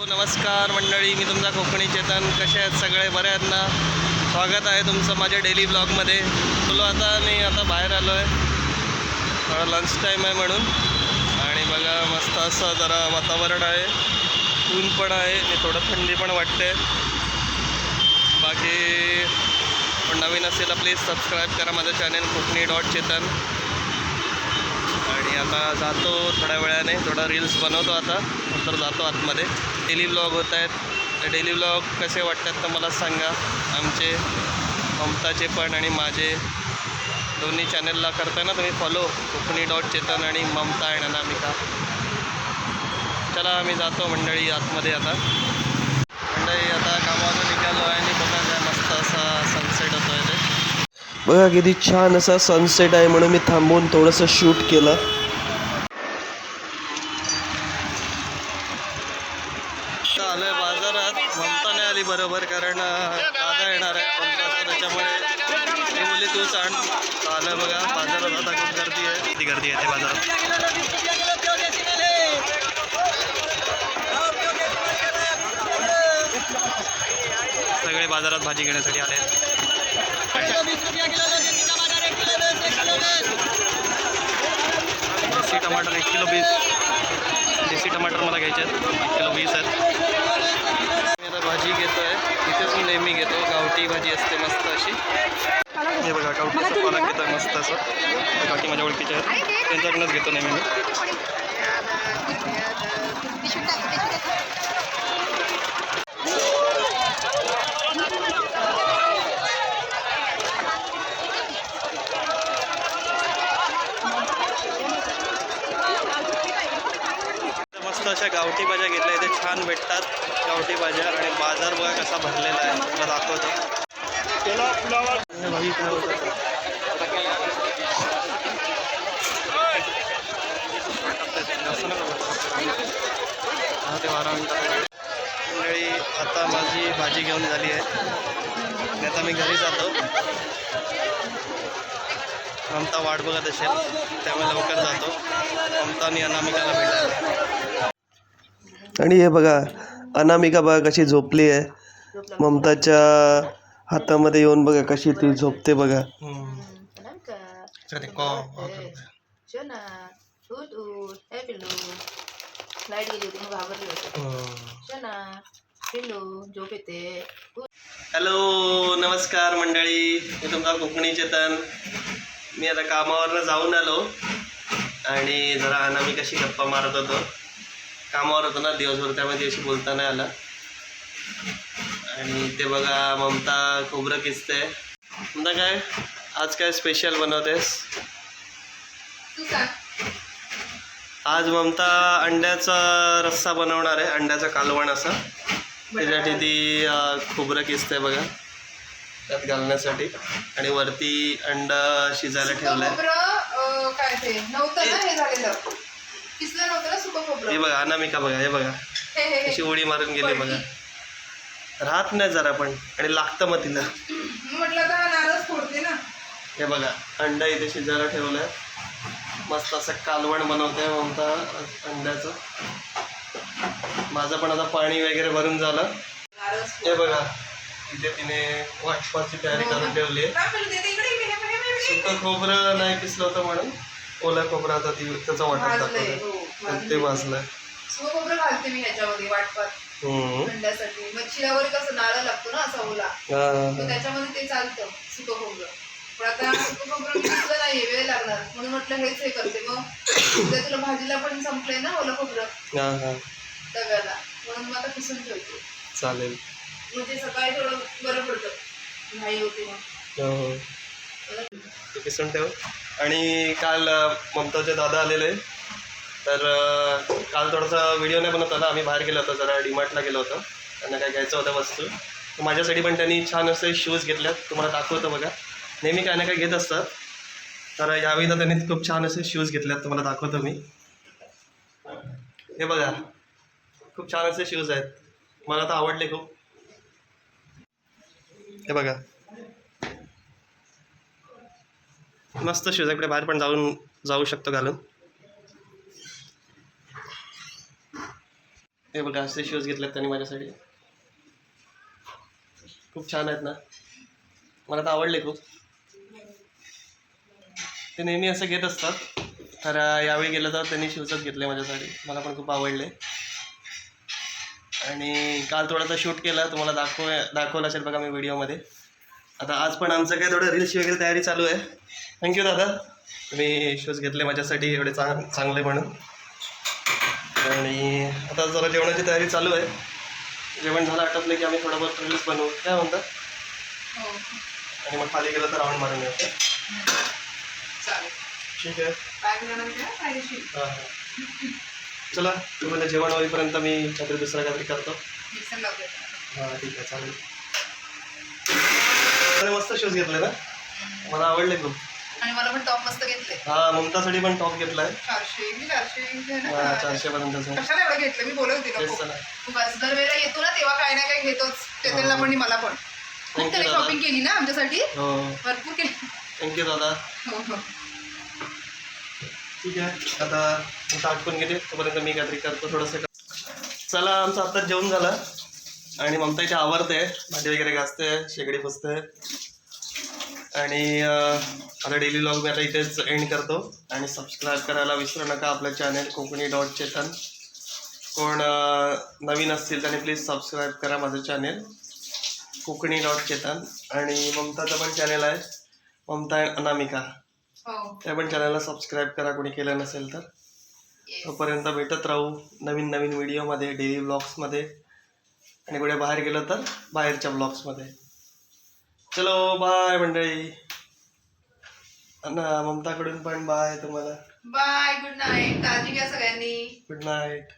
हो, नमस्कार मंडळी मी तुमचा कोकणी चेतन. कसे आहेत सगळे? बरे आहेत ना? स्वागत आहे तुमचं माझ्या डेली ब्लॉगमध्ये बोलो आता मी आता बाहेर आलो आहे थोडा लंच टाईम आहे म्हणून. आणि बघा मस्त असं जरा वातावरण आहे. ऊन पण आहे आणि थोडं थंडी पण वाटते. बाकी पण नवीन असेल प्लीज सबस्क्राईब करा माझं चॅनल कोकणी डॉट चेतन. आणि आता जातो थोड्या वेळाने थोडा रील्स बनवतो आता. नंतर जातो आतमध्ये. डेली ब्लॉग होत आहेत. डेली ब्लॉग कसे वाटतात तर मला सांगा. आमचे ममताचे पण आणि माझे. दोन्ही चॅनलला करताय ना तुम्ही फॉलो कोकणी डॉट चेतन आणि ममता आणि अनामिका. चला आम्ही जातो मंडळी आतमध्ये आता. मंडळी आता कामावरून निघालो आहे आणि बघा काय मस्त असा सनसेट होतो आहे ते. बघा किती छान असा सनसेट आहे म्हणून मी थांबून थोडंसं शूट केलं. आलोय बाजारात. ममता नाही आली बरोबर कारण दादा येणार आहे. त्याच्यामुळे मी बोलली तू सांग. आलं बघा. बाजारात आता खूप गर्दी आहे. किती गर्दी आहे ते बाजारात? सगळे बाजारात भाजी घेण्यासाठी आले देशी टमाटर एक किलो वीस देशी टमाटर मला घ्यायचे आहेत एक किलो वीस आहेत मी आता भाजी घेतो आहे तिथेच मी नेहमी घेतो गावठी भाजी असते मस्त अशी हे बघा गावठी पालक घेतो आहे मस्त असं गावठी माझ्या ओळखीचे आहेत त्यांच्याकडूनच घेतो नेहमी मी तर मस्त अशा गावठी भाज्या घेतल्या. इथे छान भेटतात गावठी भाज्या आणि बाजार बघा कसा भरलेला आहे. तुला दाखवतो. मंडळी आता माझी भाजी घेऊन झाली आहे. आणि आता मी घरी जातो. ममता वाट बघत असेल त्यामुळे लवकर जातो. ममता आणि अनामिकाला भेटायला. आणि हे बघा अनामिका बघा कशी झोपली आहे. ममताच्या हातामध्ये येऊन बघा कशी ती झोपते बघा. हे. हॅलो नमस्कार मंडळी. मी तुमचा कोकणी चेतन. मी आता कामावरनं जाऊन आलो आणि जरा अनामिकाशी गप्पा मारत होतो. कामावर होतो ना दिवसभर त्यामध्ये अशी बोलता नाही आलं. आणि ते बघा ममता खोबरं किसते. ममता काय? आज काय स्पेशल बनवतेस? आज ममता अंड्याचा रस्सा बनवणार आहे अंड्याचं कालवण असं. त्याच्यासाठी ती खोबरं किसते बघा त्यात घालण्यासाठी. आणि वरती अंडा शिजायला ठेवलंय. किसलं नव्हतं ना सुकं हे बघा अनामिका बघा हे बघा. हे हे हे. कशी उडी मारून गेली बघा. राहत नाही जरा पण आणि लागतं मग तिला. मी म्हटलं तर नारळ फोडते ना. हे बघा अंडा इथे शिजायला ठेवलंय. मस्त असं कालवण बनवते ममता अंड्याचं. माझं पण आता पाणी वगैरे भरून झालं. नारळ हे बघा इथे तिने वाटपाची तयारी करून ठेवली आहे. काय पिल्लू ते इकडे इकडे, हे, हे, हे, हे. सुकं खोबरं नाही पिसलं होतं म्हणून. ओला खोबरं आता ती त्याचा वाटप भाजलंय, हो. ते भाजलंय. सुकं खोबरं घालते मी ह्याच्यामध्ये वाटपात. हम्म. वगैरे कसं लागतो ना असा ओला. हा, हा, हा. त्याच्यामध्ये ते चालतं सुकं खोबरं. पण आता सुकं खोबरं किसलं नाही वेळ लागणार. म्हणून म्हटलं हेच हे करते. मग उद्या तुला भाजीला पण संपलंय ना ओलं खोबरं? हा हा. डब्याला म्हणून मग आता किसून ठेवते. चालेल. म्हणजे सकाळी थोडं बरं पडतं. नाही होते मग. हो, हो. ते पिसून ठेव. आणि काल ममताचे दादा आलेले. तर काल थोडासा व्हिडिओ नाही बनवता आला आम्ही बाहेर गेलो होतो जरा डीमार्टला गेलो होतो. त्यांना काय घ्यायचं होतं वस्तू. माझ्यासाठी पण त्यांनी छान असे शूज घेतल्यात. तुम्हाला दाखवतो बघा. नेहमी काय ना काय घेत असतात. तर यावेळी तर त्यांनी खूप छान असे शूज घेतल्यात. तुम्हाला दाखवतो मी. हे बघा. खूप छान असे शूज आहेत. मला तर आवडले खूप. हे बघा. मस्त शेजाकडे बाहेर पण जाऊन जाऊ शकतो घालून. हे बघा असे शूज घेतलेत त्यांनी माझ्यासाठी. खूप छान आहेत ना. मला तर आवडले खूप. ते नेहमी असं घेत असतात. तर यावेळी गेलं तर त्यांनी शूजच घेतले माझ्यासाठी. मला पण खूप आवडले. आणि काल थोडासा शूट केला तुम्हाला दाखव दाखवलं असेल बघा मी व्हिडिओमध्ये आता आज पण आमचं काय थोडं रील्स वगैरे तयारी चालू आहे. थँक्यू दादा. तुम्ही शूज घेतले माझ्यासाठी एवढे चांग चांगले म्हणून. आणि आता जरा जेवणाची तयारी चालू आहे. जेवण झालं आटपलं की आम्ही थोडं बहुत रील्स बनवू. काय म्हणतात हो. आणि मग खाली गेलं तर राऊंड मारून चालेल. ठीक आहे. हां हां. चला तुम्हाला जेवण होईपर्यंत मी काहीतरी दुसरं काहीतरी करतो. हां ठीक आहे चालेल. अरे मस्त शूज घेतले ना? मला आवडले खूप. आणि मला पण टॉप मस्त घेतले. हा ममतासाठी पण टॉप घेतलाय. चारशे मी चारशे हा, ना? चारशे पर्यंतचा कशाला एवढं घेतलं? मी बोलत तेच तर. ना. तू बस दरवेळेला येतो ना तेव्हा काय ना काय घेतोच. ते त्यांना पण आणि मला पण. खूप. शॉपिंग केली ना आमच्यासाठी. हो. भरपूर केली. थँक्यू दादा. हो हो. ठीक आहे. आता आता आटपून गेले तोपर्यंत मी काहीतरी करतो थोडंसं. चला आमचं आत्ताच जेवण झालं. आणि ममता इथे आवरते भांडी वगैरे घासते शेगडी पुसते. आणि आता डेली व्लॉग मी आता इथेच एंड करतो. आणि सबस्क्राईब करायला विसरू नका आपलं चॅनेल कोकणी डॉट चेतन कोण नवीन असतील त्याने प्लीज सबस्क्राईब करा माझं चॅनेल कोकणी डॉट चेतन आणि ममताचं पण चॅनेल आहे. ममता अनामिका. हो. त्या पण चॅनलला सबस्क्राईब करा कोणी केलं नसेल तर. तोपर्यंत भेटत राहू नवीन नवीन व्हिडिओमध्ये डेली ब्लॉग्समध्ये आणि कुठे बाहेर गेलं तर बाहेरच्या ब्लॉग्समध्ये चलो बाय मंडळी. ममताकडून पण बाय तुम्हाला. बाय गुड नाईट काळजी घ्या सगळ्यांनी. Good night